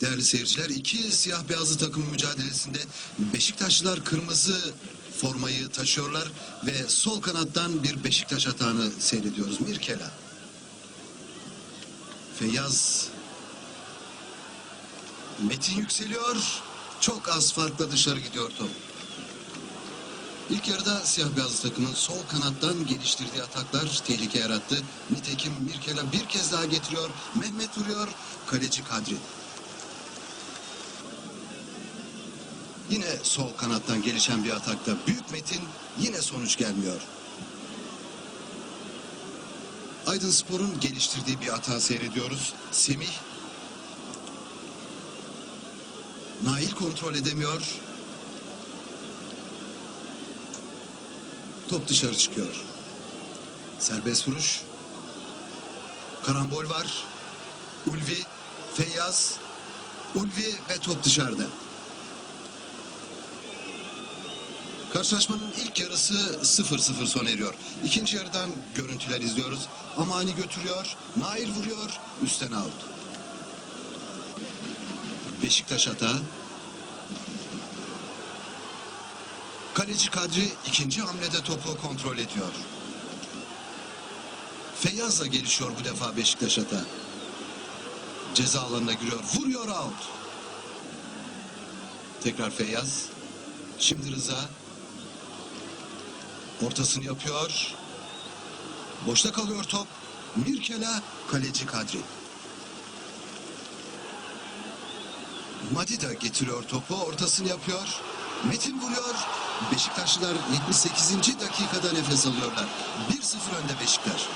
Değerli seyirciler, iki siyah beyazlı takım mücadelesinde Beşiktaşlılar kırmızı formayı taşıyorlar ve sol kanattan bir Beşiktaş atağını seyrediyoruz. Mirkela. Feyyaz. Metin yükseliyor. Çok az farkla dışarı gidiyor top. İlk yarıda siyah beyazlı takımın sol kanattan geliştirdiği ataklar tehlike yarattı. Nitekim Mirkela bir kez daha getiriyor. Mehmet vuruyor. Kaleci Kadri. Yine sol kanattan gelişen bir atakta Büyük Metin yine sonuç gelmiyor. Aydın Spor'un geliştirdiği bir hata seyrediyoruz. Semih Nail kontrol edemiyor. Top dışarı çıkıyor. Serbest vuruş. Karambol var. Ulvi, Feyyaz, Ulvi ve top dışarıda. Karşılaşmanın ilk yarısı 0-0 sona eriyor. İkinci yarıdan görüntüler izliyoruz. Amani götürüyor, Nail vuruyor, üstten out. Beşiktaş hata. Kaleci Kadri ikinci hamlede topu kontrol ediyor. Feyyaz'la gelişiyor bu defa Beşiktaş hata. Ceza alanına giriyor, vuruyor out. Tekrar Feyyaz. Şimdi Rıza. Ortasını yapıyor. Boşta kalıyor top. Mirkela kaleci Kadri. Madida getiriyor topu. Ortasını yapıyor. Metin vuruyor. Beşiktaşlılar 78. dakikada nefes alıyorlar. 1-0 önde Beşiktaş.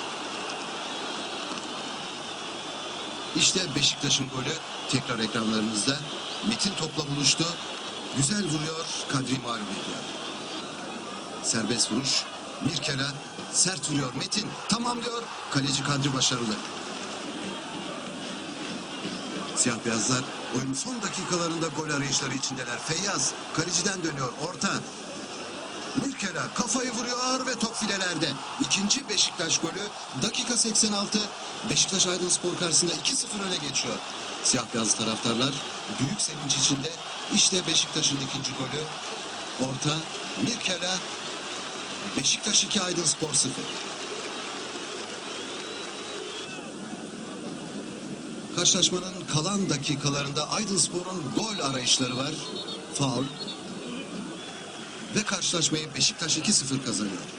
İşte Beşiktaş'ın golü tekrar ekranlarımızda. Metin topla buluştu. Güzel vuruyor. Kadri mağlup ediyor. Serbest vuruş. Bir kere sert vuruyor Metin. Tamam diyor. Kaleci Kadri başarılı. Siyah beyazlar oyunun son dakikalarında gol arayışları içindeler. Feyyaz kaleciden dönüyor. Orta. Mirkela kafayı vuruyor ve top filelerde. İkinci Beşiktaş golü dakika 86. Beşiktaş Aydınspor karşısında 2-0 öne geçiyor. Siyah beyaz taraftarlar büyük sevinç içinde. İşte Beşiktaş'ın ikinci golü. Orta Mirkela Beşiktaş 2 Aydınspor 0. Karşılaşmanın kalan dakikalarında Aydınspor'un gol arayışları var. Faul. Ve karşılaşmayı Beşiktaş 2-0 kazanıyor.